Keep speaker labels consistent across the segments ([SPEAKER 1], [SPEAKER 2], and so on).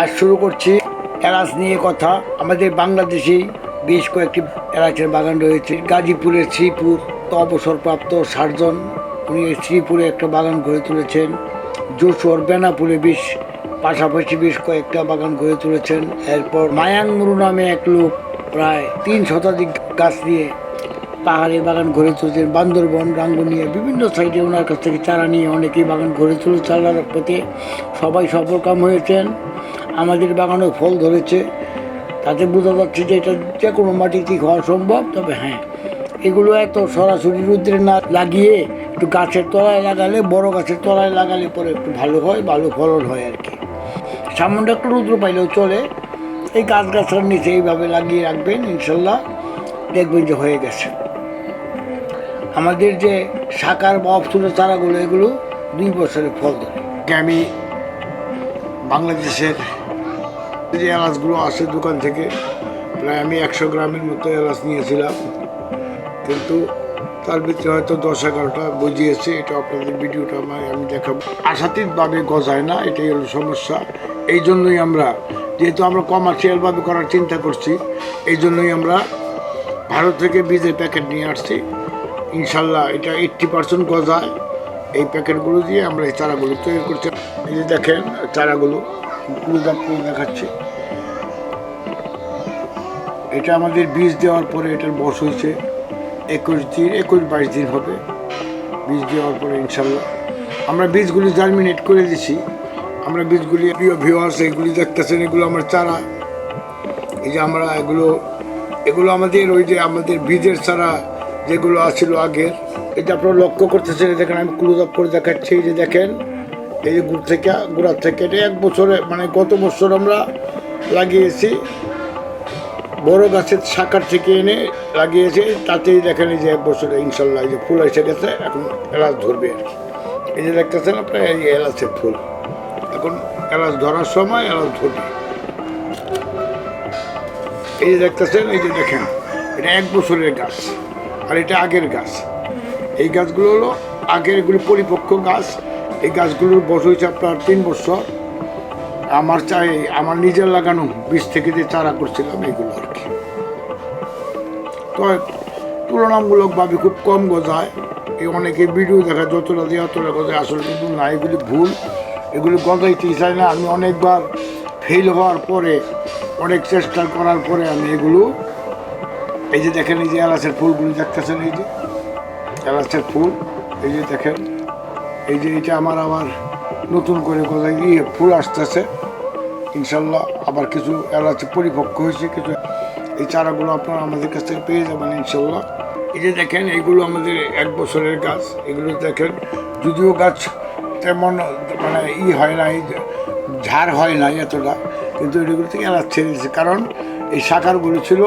[SPEAKER 1] আজ শুরু করছি এলাচ নিয়ে কথা। আমাদের বাংলাদেশেই বেশ কয়েকটি এলাচের বাগান রয়েছে। গাজীপুরের শ্রীপুর, তো অবসরপ্রাপ্ত সার্জন, উনি শ্রীপুরে একটা বাগান গড়ে তুলেছেন। যশোর, বেনাপুরে বেশ, পাশাপাশি বেশ কয়েকটা বাগান গড়ে তুলেছেন। এরপর মায়াংমুরু নামে এক লোক প্রায় তিন শতাধিক গাছ নিয়ে পাহাড়ে বাগান গড়ে তুলেছেন। বান্দরবন, রাঙ্গুনিয়া, বিভিন্ন সাইডে ওনার কাছ থেকে চারা নিয়ে অনেকেই বাগান গড়ে তুলে চালার পেতে সবাই সফলকাম হয়েছেন। আমাদের বাগানেও ফল ধরেছে, তাতে বোঝা যাচ্ছে যে এটা যে কোনো মাটিতেই খাওয়া সম্ভব, তবে হ্যাঁ এগুলো এত সরাসরি রুদ্রে না লাগিয়ে একটু গাছের তলায় লাগালে, বড় গাছের তলায় লাগালে পরে একটু ভালো হয়, ভালো ফলন হয় আর কি। সামান্য একটু রুদ্র পাইলেও চলে, এই গাছ গাছের নিচে এইভাবে লাগিয়ে রাখবেন, ইনশাল্লাহ দেখবেন যে হয়ে গেছে। আমাদের যে সাকার বা অপসুরের চারাগুলো, এগুলো দুই বছরে ফল ধরে। আমি বাংলাদেশের যে এলাচগুলো আসে দোকান থেকে, প্রায় আমি একশো গ্রামের মতো এলাচ নিয়েছিলাম। কিন্তু তার ভিতরে হয়তো দশ এগারোটা বুঝিয়েছে, এটা আপনাদের ভিডিওটা আমার আমি দেখাবো। আশাতীতভাবে গজায় না, এটাই হলো সমস্যা। এই জন্যই আমরা, যেহেতু আমরা কমার্শিয়ালভাবে করার চিন্তা করছি, এই জন্যই আমরা ভারত থেকে বীজের প্যাকেট নিয়ে আসছি। ইনশাল্লাহ এটা এইট্টি পার্সেন্ট গজায়। এই প্যাকেটগুলো দিয়ে আমরা এই চারাগুলো তৈরি করছি। এই যে দেখেন, চারাগুলো। করে দেখাচ্ছি। এটা আমাদের বীজ দেওয়ার পরে এটার বস হয়েছে। একুশ দিন, একুশ বাইশ দিন হবে। বীজ দেওয়ার পরে ইনশাল্লাহ। আমরা বীজগুলি জার্মিনেট করে দিছি। আমরা বীজগুলি, প্রিয় ভিওয়ার্স এগুলি দেখতেছেন, এগুলো আমার চারা। এই যে আমরা এগুলো এগুলো আমাদের ওই যে আমাদের বীজের চারা যেগুলো আছিল আগের, এটা আপনারা লক্ষ্য করতেছেন দেখেন আমি ক্লোজ আপ করে দেখাচ্ছি, এই যে দেখেন। এই যে গুড় থেকে গুড়ার থেকে এটা এক বছরে মানে গত বছর আমরা লাগিয়েছি। বড় গাছের শাখার থেকে এনে লাগিয়েছে। তাতেই দেখেন যে এক বছরে ইনশাল্লাহ যে ফুল এসে গেছে, এখন এলাচ ধরবে। এই যে দেখতেছেন আপনার, এই এলাচের ফুল। এখন এলাচ ধরার সময় এলাচ ধরবে। এই যে দেখতেছেন, এই যে দেখেন, এটা এক বছরের গাছ, আর এটা আগের গাছ। এই গাছগুলো হলো আগের এগুলো পরিপক্ক গাছ এই গাছগুলোর বয়স হয়েছে আপনার তিন বছর। আমার চাই, আমার নিজের লাগানো বীজ থেকে যে চারা করছিলাম, এগুলো আর কি। তো তুলনামূলকভাবে খুব কম গজায়। এই অনেকে ভিডিও দেখা, যতটা দিয়ে অতটা গজায়। আসলে কিন্তু না, এগুলি ভুল। এগুলি গজাইতে চাই না। আমি অনেকবার ফেল হওয়ার পরে, অনেক চেষ্টা করার পরে আমি এগুলো, এই যে দেখেন এই যে এলাচের ফুলগুলি দেখতেছেন, এই যে এলাচের ফুল, এই যে দেখেন। এই যে এটা আমার আবার নতুন করে কোথায় গিয়ে ফুল আসতেছে। ইনশাল্লাহ আবার কিছু এলাচ পরিপক্ক হয়েছে কিছু। এই চারাগুলো আপনারা আমাদের কাছ থেকে পেয়ে যাবেন ইনশাল্লাহ। এই যে দেখেন, এইগুলো আমাদের এক বছরের গাছ। এগুলো দেখেন, যদিও গাছ তেমন মানে ই হয় না এই ঝাড় হয় নাই এতটা, কিন্তু এগুলো থেকে এলাচ ছেড়ে দিয়েছে। কারণ এই শাখারগুলো ছিল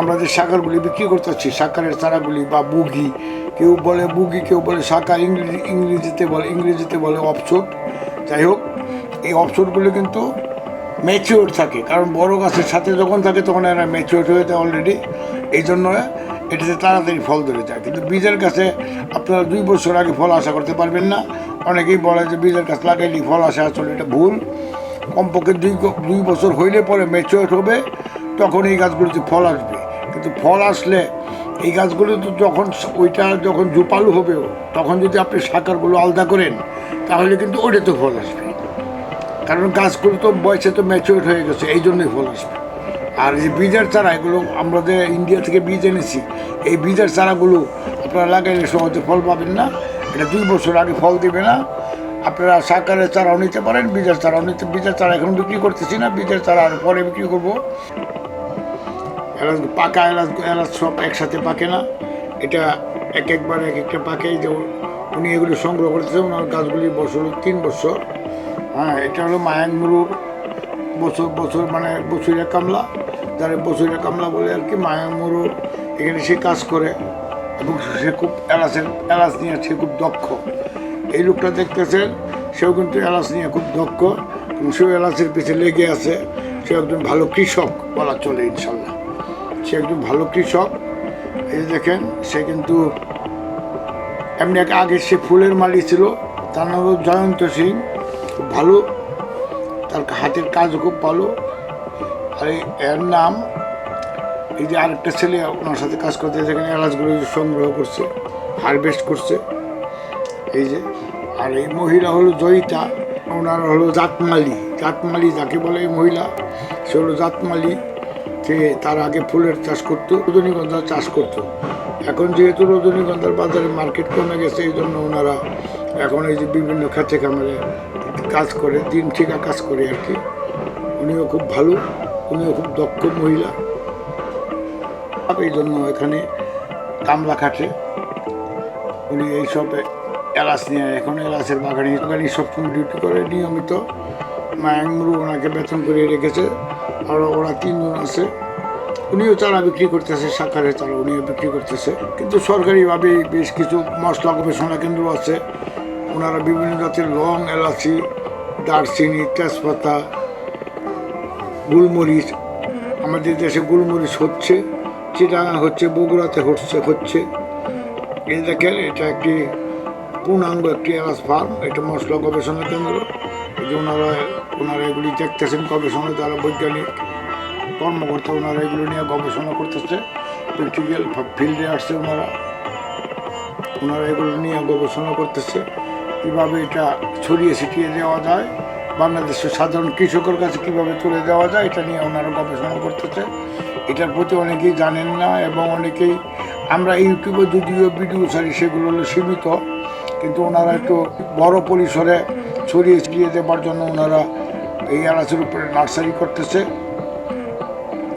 [SPEAKER 1] আমরা যে শাখারগুলি বিক্রি করতেছি শাখারের চারাগুলি বা বুগি, কেউ বলে বুগি, কেউ বলে শাখা ইংরেজি, ইংরেজিতে বলে ইংরেজিতে বলে অপসুট। যাই হোক, এই অপসুটগুলো কিন্তু ম্যাচিওর থাকে, কারণ বড় গাছের সাথে যখন থাকে তখন এরা ম্যাচিওর হয়ে যায় অলরেডি এই জন্য এটাতে তাড়াতাড়ি ফল ধরে যায়। কিন্তু বীজের গাছে আপনারা দুই বছর আগে ফল আশা করতে পারবেন না। অনেকেই বলে যে বীজের গাছ লাগাইলি ফল আসে, আসলে এটা ভুল। কমপক্ষে দুই দুই বছর হইলে পরে ম্যাচিওর হবে, তখন এই গাছগুলিতে ফল আসবে। কিন্তু ফল আসলে এই গাছগুলো তো যখন ওইটা যখন জোপালু হবে তখন যদি আপনি শাখারগুলো আলাদা করেন, তাহলে কিন্তু ওইটাতে ফল আসবে। কারণ গাছগুলো তো বয়সে তো ম্যাচিওর হয়ে গেছে, এই জন্যই ফল আসবে। আর এই বীজের চারা, এগুলো আমরা যে ইন্ডিয়া থেকে বীজ এনেছি, এই বীজের চারাগুলো আপনারা লাগাইলে সহজে ফল পাবেন না। এটা দুই বছর আগে ফল দেবে না। আপনারা সাকারের চারাও নিতে পারেন, বীজের চারাও নিতে বীজের চারা এখন বিক্রি করতেছি না, বীজের চারা আর পরে বিক্রি করব। এলাচ পাকা এলাচ এলাচ সব একসাথে পাকে না। এটা এক একবার এক একটা পাকে। যে উনি এগুলো সংগ্রহ করতেছে ওনার গাছগুলি বছর তিন বছর। হ্যাঁ এটা হলো মায়াংমুরুর বছর বছর মানে বছরিয়া কামলা। যারা বছরিয়া কামলা বলে আর কি মায়া মুরু এখানে সে কাজ করে এবং সে খুব এলাচের, এলাচ নিয়ে সে খুব দক্ষ। এই লোকটা দেখতেছেন, সেও কিন্তু এলাচ নিয়ে খুব দক্ষ এবং সেও এলাচের পিছিয়ে লেগে আছে। সে একজন ভালো কৃষক বলা চলে ইনশাল্লাহ। সে একজন ভালো কৃষক। এই দেখেন, সে কিন্তু এমনি আগে সে ফুলের মালি ছিল, তার নাম জয়ন্ত সিং, খুব ভালো। তার হাতের কাজও খুব ভালো। আর এর নাম, এই যে আরেকটা ছেলে ওনার সাথে কাজ করতে যেখানে এলাচগুলো সংগ্রহ করছে হারভেস্ট করছে। এই যে, আর এই মহিলা হলো জয়িতা, ওনার হলো জাতমালি। জাতমালি যাকে বলে এই মহিলা, সে হলো জাতমালি। সে তার আগে ফুলের চাষ করতো, রজনীগন্ধা চাষ করতো। এখন যেহেতু রজনীগন্ধার বাজারে মার্কেট কমে গেছে, এই জন্য ওনারা এখন এই যে বিভিন্ন খাতে খামারে কাজ করে, দিন ঠিকা কাজ করে আর কি। উনিও খুব ভালো, উনিও খুব দক্ষ মহিলা। এই জন্য এখানে কামলা খাটে। উনি এইসব এলাচ নিয়ে, এখন এলাচের বাগানে, বাগানি সবসময় ডিউটি করে, নিয়মিত মায়াংরু ওনাকে বেতন করে রেখেছে, আর ওরা তিনজন আছে। উনিও চারা বিক্রি করতেছে শাখারে চারা উনিও বিক্রি করতেছে। কিন্তু সরকারিভাবে বেশ কিছু মশলা গবেষণা কেন্দ্র আছে। ওনারা বিভিন্ন জাতের লং এলাচি, দারচিনি, তেজপাতা, গোলমরিচ, আমাদের দেশে গোলমরিচ হচ্ছে চিটাঙা হচ্ছে বগুড়াতে হচ্ছে হচ্ছে। এই দেখেন, এটা একটি পূর্ণাঙ্গ একটি এলাচ ফার্ম, এটা মশলা গবেষণা কেন্দ্র। ওনারা ওনারা এগুলি দেখতেছেন গবেষণা যারা বৈজ্ঞানিক কর্মকর্তা ওনারা এগুলো নিয়ে গবেষণা করতেছে, প্র্যাকটিক্যাল ফিল্ডে আসছে ওনারা। ওনারা এগুলো নিয়ে গবেষণা করতেছে, কীভাবে এটা ছড়িয়ে ছিটিয়ে দেওয়া যায়, বাংলাদেশের সাধারণ কৃষকের কাছে কীভাবে তুলে দেওয়া যায়, এটা নিয়ে ওনারা গবেষণা করতেছে। এটার প্রতি অনেকেই জানেন না এবং অনেকেই, আমরা ইউটিউবে যদিও ভিডিও ছাড়ি, সেগুলো হলো সীমিত, কিন্তু ওনারা একটু বড় পরিসরে ছড়িয়ে ছিটিয়ে দেওয়ার জন্য ওনারা এই এলাচের উপরে নার্সারি করতেছে।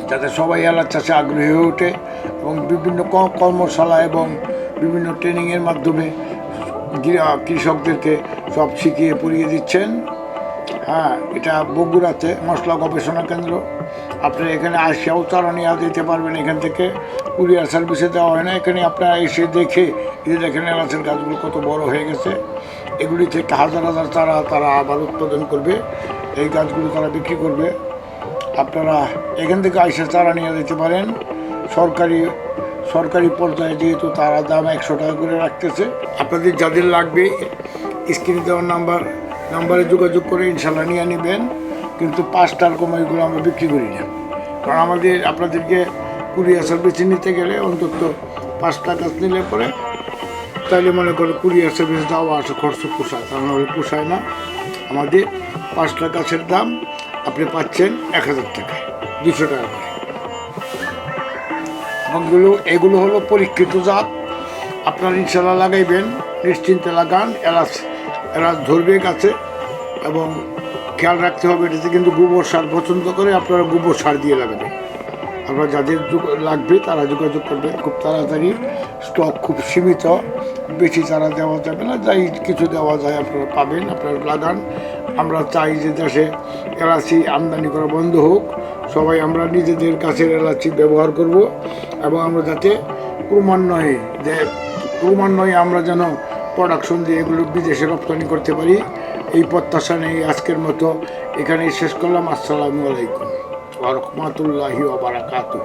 [SPEAKER 1] যাতে সবাই এলাচ চাষে আগ্রহী হয়ে ওঠে এবং বিভিন্ন কর্মশালা এবং বিভিন্ন ট্রেনিংয়ের মাধ্যমে কৃষকদেরকে সব শিখিয়ে পড়িয়ে দিচ্ছেন। হ্যাঁ এটা বগুড়াতে মশলা গবেষণা কেন্দ্র। আপনি এখানে আসিয়াও চারা নিয়ে দিতে পারবেন এখান থেকে। কুরিয়ার সার্ভিসে দেওয়া হয় না। এখানে আপনারা এসে দেখে যে দেখেন এলাচের গাছগুলো কত বড় হয়ে গেছে। এগুলি থেকে হাজার হাজার চারা তারা আবার উৎপাদন করবে। এই গাছগুলো তারা বিক্রি করবে। আপনারা এখান থেকে আইসে চারা নিয়ে যেতে পারেন। সরকারি সরকারি পর্যায়ে যেহেতু তারা দাম একশো টাকা করে রাখতেছে। আপনাদের যাদের লাগবে, স্ক্রিনে দেওয়ার নাম্বার, নাম্বারে যোগাযোগ করে ইনশাল্লাহ নিয়ে নেবেন। কিন্তু পাঁচটার কম এগুলো আমরা বিক্রি করি না। কারণ আমাদের, আপনাদেরকে কুরিয়ার সার্ভিসে নিতে গেলে অন্তত পাঁচটা গাছ নিলে পরে তাইলে মনে করে কুরিয়ার সার্ভিস দেওয়া আসে খরচ পোষায়। তা নাহলে পোষায় না। আমাদের পাঁচটা গাছের দাম আপনি পাচ্ছেন এক হাজার টাকায় দুশো টাকা করে। এবং এগুলো হলো পরীক্ষিত জাত। আপনার ইনশাল্লাহ লাগাইবেন, নিশ্চিন্তে লাগান এলাচ এলাচ ধরবে গাছে। এবং খেয়াল রাখতে হবে, এটাতে কিন্তু গোবর সার পছন্দ করে, আপনারা গোবর সার দিয়ে লাগাবেন। আপনার যাদের লাগবে, তারা যোগাযোগ করবেন। খুব তাড়াতাড়ি স্টক খুব সীমিত, বেশি তারা দেওয়া যাবে না, যাই কিছু দেওয়া যায় আপনারা পাবেন, আপনারা লাগান। আমরা চাই যে দেশে এলাচি আমদানি করা বন্ধ হোক। সবাই আমরা নিজেদের কাছের এলাচি ব্যবহার করব এবং আমরা যাতে ক্রমান্বয়ে যে ক্রমান্বয়ে আমরা যেন প্রোডাকশন দিয়ে এগুলো বিদেশে রপ্তানি করতে পারি। এই প্রত্যাশা নেই আজকের মতো এখানেই শেষ করলাম। আসসালামু আলাইকুম। রহমতুল্লাহি বারাকাতু